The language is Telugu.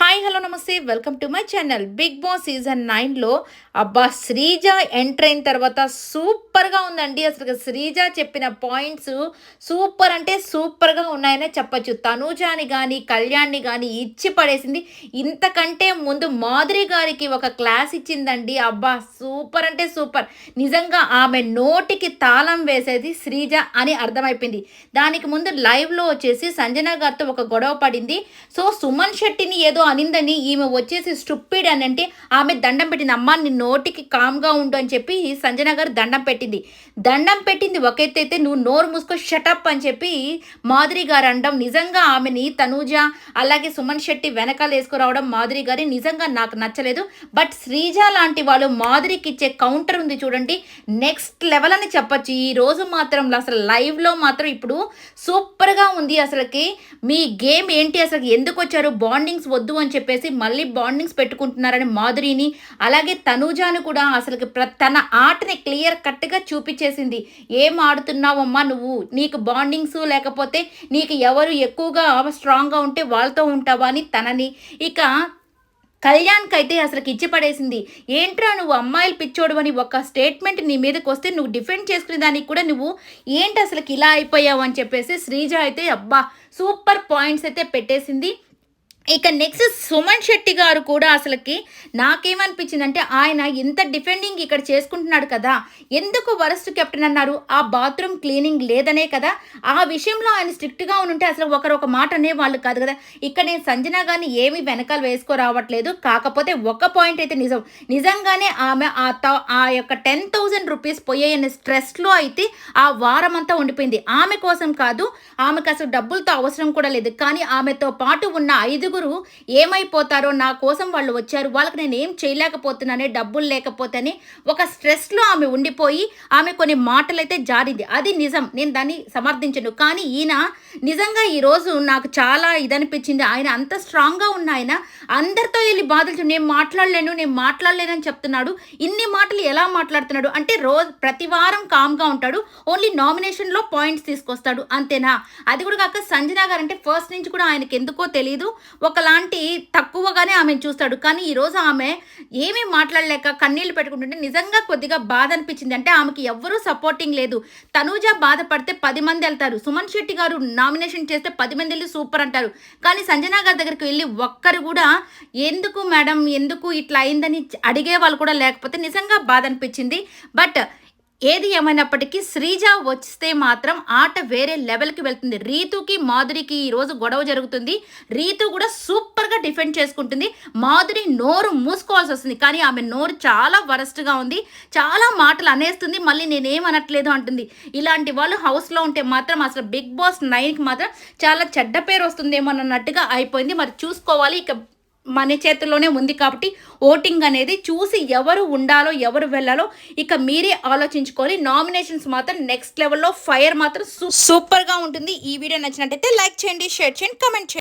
హాయ్ హలో నమస్తే. Welcome to my channel Bigg Boss season నైన్లో అబ్బా శ్రీజ ఎంటర్ అయిన తర్వాత సూపర్గా ఉందండి. అసలు శ్రీజ చెప్పిన పాయింట్స్ సూపర్ అంటే సూపర్గా ఉన్నాయనే చెప్పచ్చు. తనూజాని కానీ కళ్యాణ్ని కానీ ఇచ్చి పడేసింది. ఇంతకంటే ముందు మాధురి గారికి ఒక క్లాస్ ఇచ్చిందండి. అబ్బా సూపర్ అంటే సూపర్ నిజంగా ఆమె నోటికి తాళం వేసేది శ్రీజ అని అర్థమైపోయింది. దానికి ముందు లైవ్లో వచ్చేసి సంజన గారితో ఒక గొడవ పడింది. సో సుమన్ శెట్టిని ఏదో అనిందని ఈమె వచ్చేసి స్టూపిడ్ అని అంటే ఆమె దండం పెట్టింది అమ్మ నీ నోటికి కామ్గా ఉండు అని చెప్పి సంజన గారు దండం పెట్టింది. దండం పెట్టింది ఒక అయితే నువ్వు నోరు మూసుకో షటప్ అని చెప్పి మాధురి గారు అనడం. నిజంగా ఆమెని తనూజ అలాగే సుమన్ శెట్టి వెనకాల వేసుకురావడం మాధురి గారి నిజంగా నాకు నచ్చలేదు. బట్ శ్రీజ లాంటి వాళ్ళు మాధురికి ఇచ్చే కౌంటర్ ఉంది చూడండి. నెక్స్ట్ లెవెల్ అని చెప్పొచ్చు. ఈ రోజు మాత్రం అసలు లైవ్లో మాత్రం ఇప్పుడు సూపర్గా ఉంది అసలుకి. మీ గేమ్ ఏంటి? అసలు ఎందుకు వచ్చారు? బాండింగ్స్ వద్దు అని చెప్పేసి మళ్ళీ బాండింగ్స్ పెట్టుకుంటున్నారని మాధురిని అలాగే తనూజాను కూడా అసలుకి ప్ర తన ఆటని క్లియర్ కట్గా చూపించేసింది. ఏం ఆడుతున్నావమ్మా నువ్వు? నీకు బాండింగ్స్ లేకపోతే నీకు ఎవరు ఎక్కువగా స్ట్రాంగ్గా ఉంటే వాళ్ళతో ఉంటావా? అని తనని ఇక కళ్యాణ్కి అయితే అసలుకి ఇచ్చి పడేసింది ఏంట్రా నువ్వు అమ్మాయిలు పిచ్చోడు అని ఒక స్టేట్మెంట్ నీ మీదకి వస్తే నువ్వు డిఫెండ్ చేసుకునే దానికి కూడా నువ్వు ఏంటి అసలుకి ఇలా అయిపోయావు? అని చెప్పేసి శ్రీజ అయితే అబ్బా సూపర్ పాయింట్స్ అయితే పెట్టేసింది. ఇక నెక్స్ట్ సుమన్ శెట్టి గారు కూడా అసలుకి నాకేమనిపించింది అంటే ఆయన ఇంత డిఫెండింగ్ ఇక్కడ చేసుకుంటున్నాడు కదా ఎందుకు వరస్ట్ కెప్టెన్ అన్నారు ఆ బాత్రూమ్ క్లీనింగ్ లేదనే కదా ఆ విషయంలో ఆయన స్ట్రిక్ట్గా ఉంటే అసలు ఒకరు ఒక మాట అనే వాళ్ళు కాదు కదా. ఇక్కడ నేను సంజన గారిని ఏమి వెనకాల వేసుకోరావట్లేదు కాకపోతే ఒక పాయింట్ అయితే నిజం నిజంగానే ఆమె ఆ ఆ యొక్క టెన్ థౌజండ్ రూపీస్ పోయాయనే స్ట్రెస్లో అయితే ఆ వారం అంతా ఉండిపోయింది. ఆమె కోసం కాదు ఆమెకు అసలు డబ్బులతో అవసరం కూడా లేదు కానీ ఆమెతో పాటు ఉన్న ఐదు ఐదుగురు ఏమైపోతారో నా కోసం వాళ్ళు వచ్చారు. వాళ్ళకి నేను ఏం చేయలేకపోతున్నానే డబ్బులు లేకపోతేనే ఒక స్ట్రెస్లో ఆమె ఉండిపోయి ఆమె కొన్ని మాటలైతే జారింది. అది నిజం. నేను దాన్ని సమర్థించను. కానీ ఈయన నిజంగా ఈరోజు నాకు చాలా ఇదనిపించింది. ఆయన అంత స్ట్రాంగ్గా ఉన్న ఆయన అందరితో వెళ్ళి బాధలు నేను మాట్లాడలేను నేను మాట్లాడలేనని చెప్తున్నాడు. ఇన్ని మాటలు ఎలా మాట్లాడుతున్నాడు? అంటే రోజు ప్రతి వారం కామ్గా ఉంటాడు. ఓన్లీ నామినేషన్లో పాయింట్స్ తీసుకొస్తాడు. అంతేనా? అది కూడా కాక సంజనా గారు అంటే ఫస్ట్ నుంచి కూడా ఆయనకి ఎందుకో తెలియదు ఒకలాంటి తక్కువగానే ఆమె చూస్తాడు. కానీ ఈరోజు ఆమె ఏమీ మాట్లాడలేక కన్నీళ్ళు పెట్టుకుంటుంటే నిజంగా కొద్దిగా బాధ అనిపించింది. అంటే ఆమెకి ఎవ్వరూ సపోర్టింగ్ లేదు. తనూజ బాధపడితే పది మంది వెళ్తారు. సుమన్ శెట్టి గారు నామినేషన్ చేస్తే పది మంది వెళ్ళి సూపర్ అంటారు. కానీ సంజనా గారి దగ్గరికి వెళ్ళి ఒక్కరు కూడా ఎందుకు మేడం ఎందుకు ఇట్లా అయిందని అడిగే వాళ్ళు కూడా లేకపోతే నిజంగా బాధ అనిపించింది. బట్ ఏది ఏమైనప్పటికీ శ్రీజ వస్తే మాత్రం ఆట వేరే లెవెల్కి వెళ్తుంది. రీతుకి మాధురికి ఈరోజు గొడవ జరుగుతుంది. రీతు కూడా సూపర్గా డిఫెండ్ చేసుకుంటుంది. మాధురి నోరు మూసుకోవాల్సి వస్తుంది. కానీ ఆమె నోరు చాలా వరస్ట్గా ఉంది. చాలా మాటలు అనేస్తుంది. మళ్ళీ నేనేం అనట్లేదు అంటుంది. ఇలాంటి వాళ్ళు హౌస్లో ఉంటే మాత్రం అసలు బిగ్ బాస్ నైన్కి మాత్రం చాలా చెడ్డ పేరు వస్తుందేమో అన్నట్టుగా అయిపోయింది. మరి చూసుకోవాలి. ఇక మన చేతుల్లోనే ఉంది కాబట్టి ఓటింగ్ అనేది చూసి ఎవరు ఉండాలో ఎవరు వెళ్ళాలో ఇక మీరే ఆలోచించుకొని నామినేషన్స్ మాత్రం నెక్స్ట్ లెవెల్లో ఫైర్ మాత్రం సూపర్గా ఉంటుంది. ఈ వీడియో నచ్చినట్టయితే లైక్ చేయండి షేర్ చేయండి కమెంట్ చేయండి.